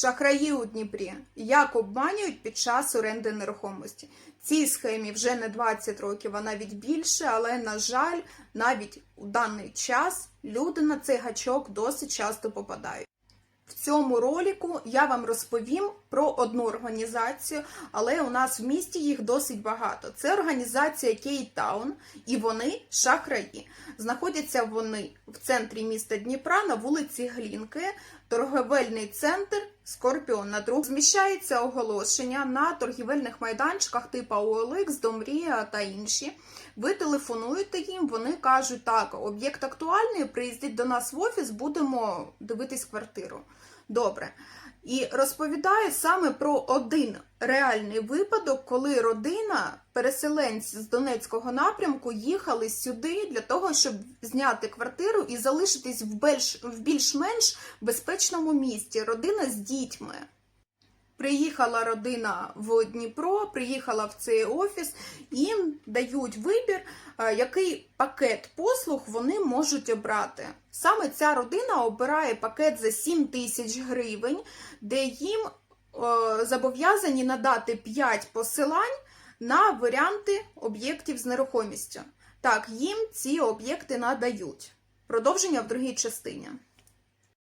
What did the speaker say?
Шахраї у Дніпрі як обманюють під час оренди нерухомості. Цій схемі вже не 20 років, а навіть більше, але, на жаль, навіть у даний час люди на цей гачок досить часто попадають. В цьому ролику я вам розповім про одну організацію, але у нас в місті їх досить багато. Це організація Кейтаун, і вони шахраї. Знаходяться вони в центрі міста Дніпра на вулиці Глінки, торговельний центр Скорпіон на друг. Зміщається оголошення на торгівельних майданчиках типу OLX, Домрія та інші. Ви телефонуєте їм, вони кажуть, так, об'єкт актуальний, приїздіть до нас в офіс, будемо дивитись квартиру. Добре. І розповідає саме про один реальний випадок, коли родина, переселенці з Донецького напрямку, їхали сюди для того, щоб зняти квартиру і залишитись в більш, в більш-менш безпечному місті. Родина з дітьми. Приїхала родина в Дніпро, приїхала в цей офіс, їм дають вибір, е, який пакет послуг вони можуть обрати. Саме ця родина обирає пакет за 7 тисяч гривень, де їм е, зобов'язані надати 5 посилань на варіанти об'єктів з нерухомістю. Так, їм ці об'єкти надають. Продовження в другій частині.